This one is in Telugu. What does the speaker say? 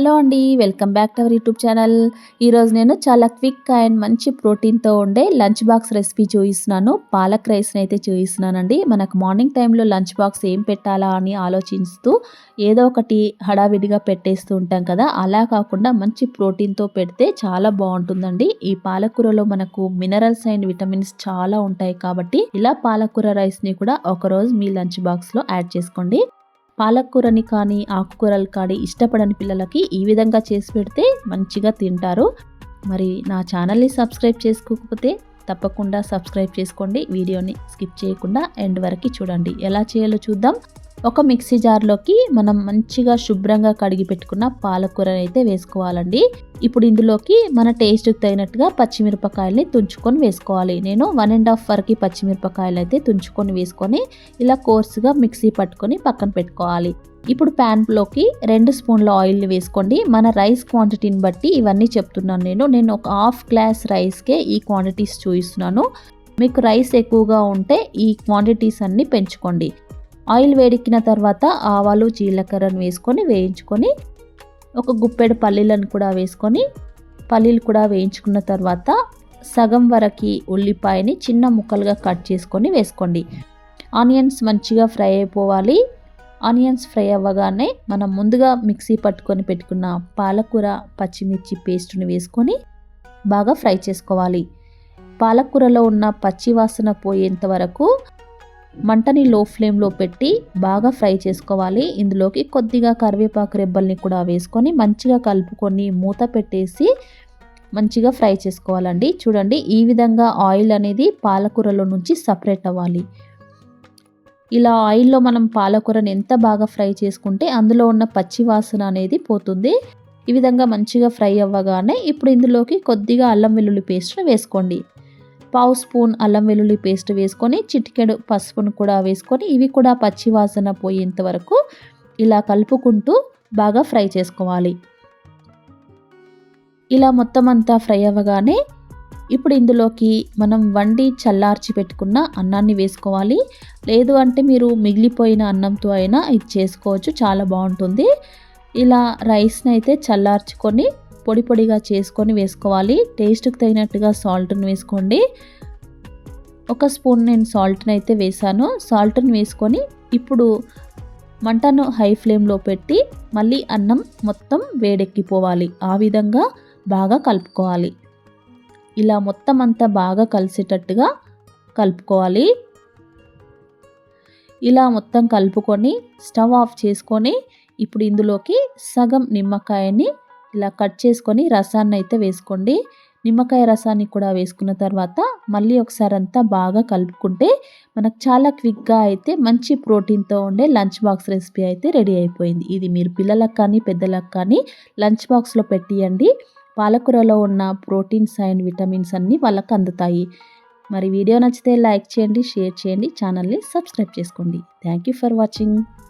హలో అండి welcome back to our YouTube channel. ఈరోజు నేను చాలా క్విక్ అండ్ మంచి ప్రోటీన్తో ఉండే లంచ్ బాక్స్ రెసిపీ చూపిస్తున్నాను పాలక్ రైస్ని అయితే చూపిస్తున్నానండి మనకు మార్నింగ్ టైంలో లంచ్ బాక్స్ ఏం పెట్టాలా అని ఆలోచిస్తూ ఏదో ఒకటి హడావిడిగా పెట్టేస్తూ ఉంటాం కదా. అలా కాకుండా మంచి ప్రోటీన్తో పెడితే చాలా బాగుంటుందండి. ఈ పాలకూరలో మనకు మినరల్స్ అండ్ విటమిన్స్ చాలా ఉంటాయి కాబట్టి ఇలా పాలకూర రైస్ని కూడా ఒకరోజు మీ లంచ్ బాక్స్లో యాడ్ చేసుకోండి. పాలకూరని కానీ ఆకుకూరలు కానీ ఇష్టపడని పిల్లలకి ఈ విధంగా చేసి పెడితే మంచిగా తింటారు. మరి నా ఛానల్ని సబ్స్క్రైబ్ చేసుకోకపోతే తప్పకుండా సబ్స్క్రైబ్ చేసుకోండి. వీడియోని స్కిప్ చేయకుండా ఎండ్ వరకు చూడండి. ఎలా చేయాలో చూద్దాం. ఒక మిక్సీ జార్లోకి మనం మంచిగా శుభ్రంగా కడిగి పెట్టుకున్న పాలకూరని అయితే వేసుకోవాలండి. ఇప్పుడు ఇందులోకి మన టేస్ట్కి తగినట్టుగా పచ్చిమిరపకాయల్ని తుంచుకొని వేసుకోవాలి. నేను వన్ అండ్ హాఫ్ వరకు పచ్చిమిరపకాయలు అయితే తుంచుకొని వేసుకొని ఇలా కోర్సుగా మిక్సీ పట్టుకొని పక్కన పెట్టుకోవాలి. ఇప్పుడు ప్యాన్లోకి రెండు స్పూన్ల ఆయిల్ని వేసుకోండి. మన రైస్ క్వాంటిటీని బట్టి ఇవన్నీ చెప్తున్నాను నేను. నేను ఒక హాఫ్ గ్లాస్ రైస్కే ఈ క్వాంటిటీస్ చూపిస్తున్నాను మీకు రైస్ ఎక్కువగా ఉంటే ఈ క్వాంటిటీస్ అన్నీ పెంచుకోండి. ఆయిల్ వేడెక్కిన తర్వాత ఆవాలు జీలకర్రను వేసుకొని వేయించుకొని ఒక గుప్పెడు పల్లీలను కూడా వేసుకొని పల్లీలు కూడా వేయించుకున్న తర్వాత సగం వరకు ఉల్లిపాయని చిన్న ముక్కలుగా కట్ చేసుకొని వేసుకోండి. ఆనియన్స్ మంచిగా ఫ్రై అయిపోవాలి. ఆనియన్స్ ఫ్రై అవ్వగానే మనం ముందుగా మిక్సీ పట్టుకొని పెట్టుకున్న పాలకూర పచ్చిమిర్చి పేస్ట్ని వేసుకొని బాగా ఫ్రై చేసుకోవాలి. పాలకూరలో ఉన్న పచ్చి వాసన పోయేంత వరకు మంటని లో ఫ్లేమ్లో పెట్టి బాగా ఫ్రై చేసుకోవాలి. ఇందులోకి కొద్దిగా కరివేపాకు రెబ్బల్ని కూడా వేసుకొని మంచిగా కలుపుకొని మూత పెట్టేసి మంచిగా ఫ్రై చేసుకోవాలండి. చూడండి ఈ విధంగా ఆయిల్ అనేది పాలకూరలో నుంచి సపరేట్ అవ్వాలి. ఇలా ఆయిల్లో మనం పాలకూరని ఎంత బాగా ఫ్రై చేసుకుంటే అందులో ఉన్న పచ్చి వాసన అనేది పోతుంది. ఈ విధంగా మంచిగా ఫ్రై అవ్వగానే ఇప్పుడు ఇందులోకి కొద్దిగా అల్లం వెల్లుల్లి పేస్ట్ను వేసుకోండి. పావు స్పూన్ అల్లం వెల్లుల్లి పేస్ట్ వేసుకొని చిటికెడు పసుపును కూడా వేసుకొని ఇవి కూడా పచ్చి వాసన పోయేంత వరకు ఇలా కలుపుకుంటూ బాగా ఫ్రై చేసుకోవాలి. ఇలా మొత్తం అంతా ఫ్రై అవ్వగానే ఇప్పుడు ఇందులోకి మనం వండి చల్లార్చి పెట్టుకున్న అన్నాన్ని వేసుకోవాలి. లేదు అంటే మీరు మిగిలిపోయిన అన్నంతో అయినా ఇది చేసుకోవచ్చు చాలా బాగుంటుంది. ఇలా రైస్ని అయితే చల్లార్చుకొని పొడి పొడిగా చేసుకొని వేసుకోవాలి. టేస్ట్కి తగినట్టుగా సాల్ట్ని వేసుకోండి. ఒక స్పూన్ నేను సాల్ట్ని అయితే వేసాను. సాల్ట్ని వేసుకొని ఇప్పుడు మంటను హై ఫ్లేమ్లో పెట్టి మళ్ళీ అన్నం మొత్తం వేడెక్కిపోవాలి. ఆ విధంగా బాగా కలుపుకోవాలి. ఇలా మొత్తం అంతా బాగా కలిసేటట్టుగా కలుపుకోవాలి. ఇలా మొత్తం కలుపుకొని స్టవ్ ఆఫ్ చేసుకొని ఇప్పుడు ఇందులోకి సగం నిమ్మకాయని ఇలా కట్ చేసుకొని రసాన్ని అయితే వేసుకోండి. నిమ్మకాయ రసాన్ని కూడా వేసుకున్న తర్వాత మళ్ళీ ఒకసారి అంతా బాగా కలుపుకుంటే మనకు చాలా క్విక్గా అయితే మంచి ప్రోటీన్తో ఉండే లంచ్ బాక్స్ రెసిపీ అయితే రెడీ అయిపోయింది. ఇది మీరు పిల్లలకు కానీ పెద్దలకు కానీ లంచ్ బాక్స్లో పెట్టియండి. పాలకూరలో ఉన్న ప్రోటీన్స్ అండ్ విటమిన్స్ అన్నీ వాళ్ళకు అందుతాయి. మరి వీడియో నచ్చితే లైక్ చేయండి షేర్ చేయండి ఛానల్ని సబ్స్క్రైబ్ చేసుకోండి. Thank you for watching.